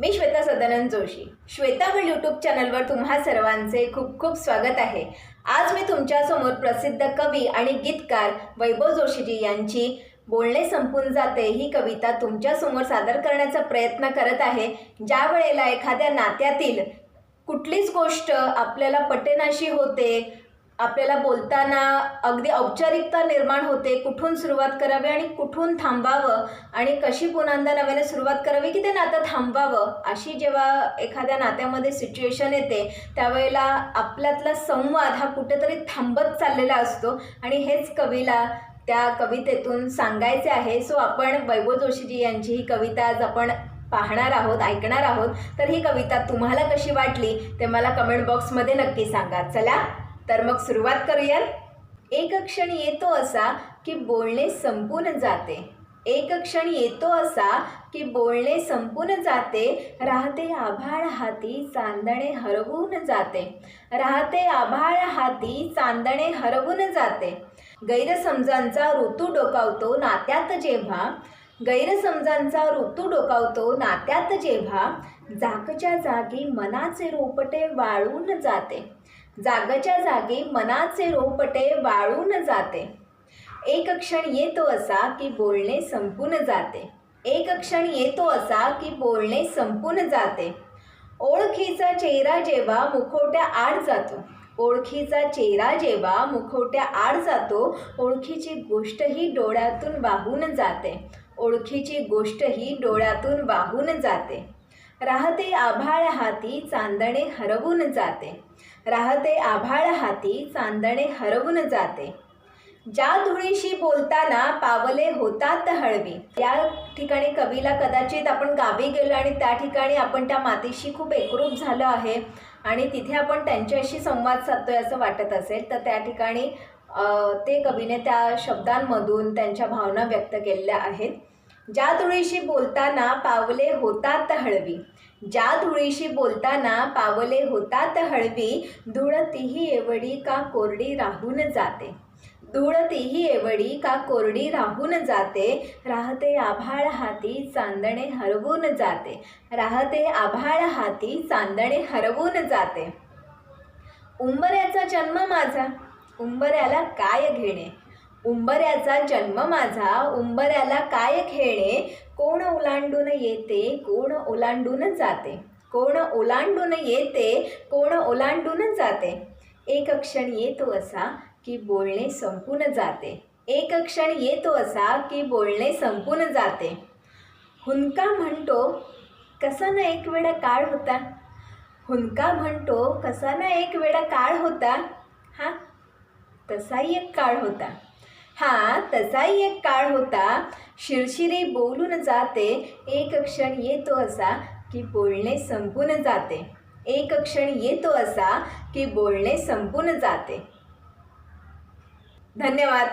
मी श्वेता सदानंद जोशी. श्वेता श्वेतावळ यूट्यूब चॅनलवर तुम्हा सर्वांचे खूप खूप स्वागत आहे. आज मी तुमच्यासमोर प्रसिद्ध कवी आणि गीतकार वैभव जोशीजी यांची बोलणे संपून जाते ही कविता तुमच्यासमोर सादर करण्याचा प्रयत्न करत आहे. ज्या वेळेला एखाद्या नात्यातील कुठलीच गोष्ट आपल्याला पटेनाशी होते आपल्याला बोलताना अगदी औपचारिकता निर्माण होते कुठून सुरुवात करावी आणि कुठून थांबावं आणि कशी पुन्हांदा नव्याने सुरुवात करावी की ते नातं थांबावं अशी जेव्हा एखाद्या नात्यामध्ये सिच्युएशन येते त्यावेळेला आपल्यातला संवाद हा कुठेतरी थांबत चाललेला असतो. आणि हेच कवीला त्या कवितेतून सांगायचे आहे. सो आपण वैभव जोशीजी यांची ही कविता आज आपण पाहणार आहोत ऐकणार आहोत. तर ही कविता तुम्हाला कशी वाटली ते मला कमेंट बॉक्समध्ये नक्की सांगा. चला तर मग सुरुवात करूयात. एक क्षण येतो असा की बोलणे संपून जाते. एक क्षण येतो असा की बोलणे संपून जाते. राहते आभाळ हाती चांदणे हरवून जाते. राहते आभाळ हाती चांदणे हरवून जाते. गैरसमजांचा ऋतू डोकावतो नात्यात जेव्हा. गैरसमजांचा ऋतू डोकावतो नात्यात जेव्हा. जागच्या जागी मनाचे रोपटे वाळून जाते. जागच्या जागी मनाचे रोपटे वाळून जाते. एक क्षण येतो असा की बोलणे संपून जाते. एक क्षण येतो असा की बोलणे संपून जाते. ओळखीचा चेहरा जेव्हा मुखवट्या आड जातो ओळखीचा चेहरा जेव्हा मुखवट्या आड जातो ओळखीची गोष्टही डोळ्यातून वाहून जाते. ओळखीची गोष्टही डोळ्यातून वाहून जाते. राहते आभाळ हाती चांदणे हरवून जाते. राहते आभाळ हाती चांदणे हरवून जाते. ज्या धुळीशी बोलताना पावले होतात हळवी. या ठिकाणी कवीला कदाचित आपण गावी गेलो आणि त्या ठिकाणी आपण त्या मातीशी खूप एकरूप झालो आहे आणि तिथे आपण त्यांच्याशी संवाद साधतोय असं वाटत असेल तर त्या ठिकाणी ते कवीने त्या शब्दांमधून त्यांच्या भावना व्यक्त केलेल्या आहेत. ज्या धुळीशी बोलताना पावले होतात हळवी ज्या धुळीशी बोलताना पावले होतात हळवी धूळ तीही एवढी का कोरडी राहून जाते? धूळ तीही एवढी का कोरडी राहून जाते? राहते आभाळ हाती चांदणे हरवून जाते. राहते आभाळ हाती चांदणे हरवून जाते. उंबऱ्याचा जन्म माझा. उंबऱ्याला काय घेणे? उंबऱ्याचा जन्म माझा. उंबऱ्याला काय खेळणे? कोण ओलांडून येते? कोण ओलांडून जाते? कोण ओलांडून येते? कोण ओलांडून जाते? एक क्षण येतो असा की बोलणे संपून जाते. एक क्षण येतो असा की बोलणे संपून जाते. हुंका म्हणतो कसा ना एक वेळा काळ होता. हुंका म्हणतो कसा ना एक वेळा काळ होता. हा तसाही एक काळ होता. हा तसाही एक काळ होता. शिरशिरे बोलून जाते एक क्षण येतो असा की बोलणे संपून जाते. एक क्षण येतो असा की बोलणे संपून जाते. धन्यवाद.